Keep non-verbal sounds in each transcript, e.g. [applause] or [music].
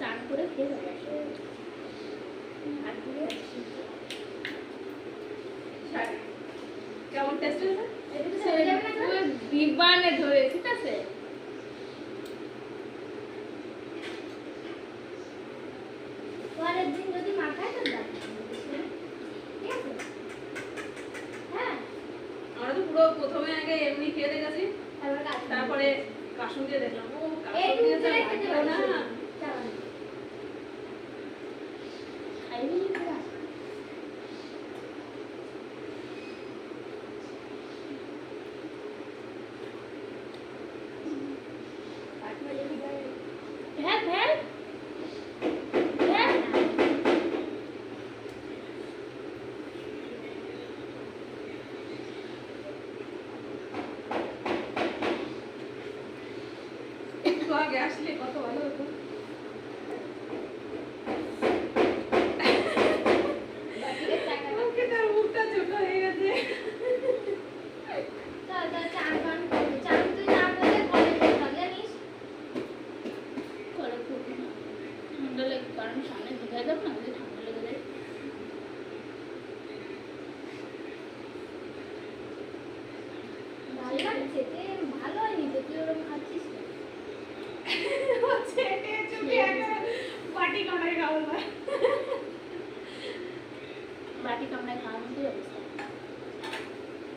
চান করে খেয়ে যাবে। কেমন টেস্ট? বিবানে ধরে ঠিক আছে? পরের দিন যদি মাথায় তো হ্যাঁ। আমরা তো পুরো প্রথমে আগে এমনি খেয়ে দেখেছি তারপরে কাসুন দিয়ে দেখলাম। ও কাসুন দিয়ে না না দাঁড়ান। খাইবি নি তোরা? হ্যাঁ হ্যাঁ হ্যাঁ একটু আগে আসলে কত ভালো হতো বাকিদের টাকা দাও। ওকে তার মুখটা ছোট হয়ে গেছে দাও, দাও, চান পান করবে। চান তুই না করলে কলেজ যেতে হবে, জানিস? করে খুবই না। ঠান্ডা লেগে কারণ সামনে দীঘায় যাব না যদি ঠান্ডা লেগে যায় ভালো লাগছে? তুই ভালো হয়নি তো, তুই ওরকম খাচ্ছিস কেন? হচ্ছে এটা চুপি একেবারে বাটি কামড়ে খাব না বাটি কামড়ায় খাওয়ার মতোই অবস্থা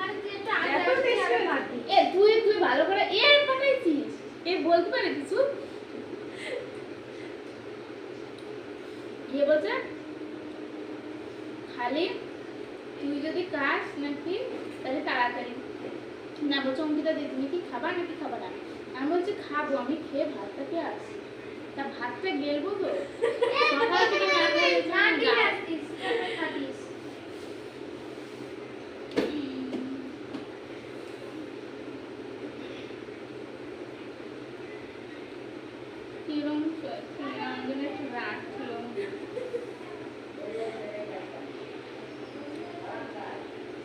আরে তুই একটু আগে এত আসবি, টেস্ট আরও হয়েছে। বাড়তি। এ তুই তুই ভালো করে এর পাঠাইছিস এ বলতে পারে কিছু? ইয়ে বলছে খালি তুই যদি কাস নাকি তাহলে তাড়াতাড়ি না বলছে অঙ্কিতা দি তুমি কি খাবা নাকি খাবা না? আমি বলছি খাব আমি খেয়ে ভাতটাকে আসি তা ভাতটা গেলবো তো [laughs] সকাল থেকে না খেয়ে না, ঠিক যা। আছিস, তারপর খাবিস। কিরম কিরম একটু রাগ ছিল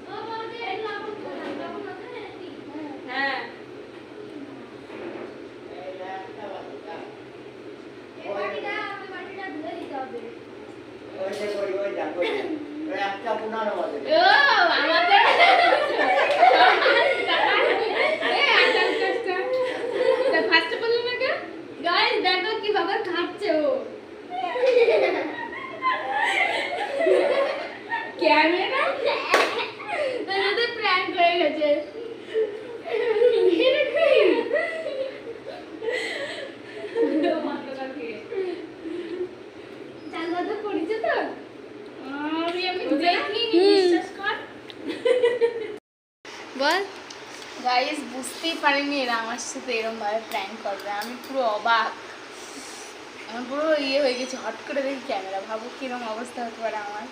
ও বলছে, এই লবণ খানা, লবণ আছে না নাকি? হ্যাঁ এই বাটিটা, ওই বাটিটা ধুয়ে দিতে হবে। ওই যে করি ওই যা করি ওই একটা পুনানো বাজে ও আমাদের এ আকাশ কাজটা তা ফার্স্টে বলল না কে Guys, দেখো কীভাবে খাচ্ছে ও। ক্যামেরা তার সাথে prank হয়ে গেছে। মাথাটা খেয়ে চাল ভাত করেছে তো? আমি আমি দেখিনি বিশ্বাস কর বল। গাইস বুঝতেই পারিনি এরা আমার সাথে এরকম ভাবে প্র্যাঙ্ক করবে। আমি পুরো অবাক। আমার পুরো ইয়ে হয়ে গেছে হট করে দেখি ক্যামেরা। ভাবো কিরম অবস্থা হতে পারে আমার।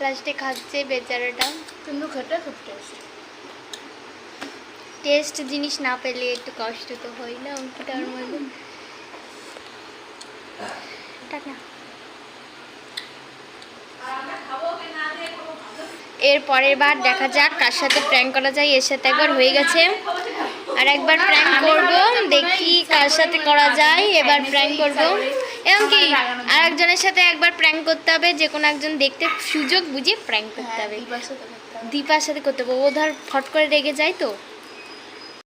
লাস্টে খাচ্ছে বেচারাটা। কিন্তু খেতে খুব টেস্ট টেস্ট জিনিস না পেলে একটু কষ্ট তো হয় না অঙ্কিতার মধ্যে। টাটা আর আমরা খাব কি না। দিয়ে খাব ভালো এর পরের বার দেখা যাক কার সাথে প্র্যাঙ্ক করা যায় এর সাথে একবার হয়ে গেছে। আর একবার প্র্যাঙ্ক করব দেখি কার সাথে করা যায় এবার প্র্যাঙ্ক করব। এবং কি আর একজনের সাথে একবার প্র্যাঙ্ক করতে হবে যে কোনো একজন দেখতে সুযোগ বুঝে প্র্যাঙ্ক করতে হবে। করতে হবে। দীপার সাথে করতে হবে। ও ধর ফট করে রেগে যায় তো।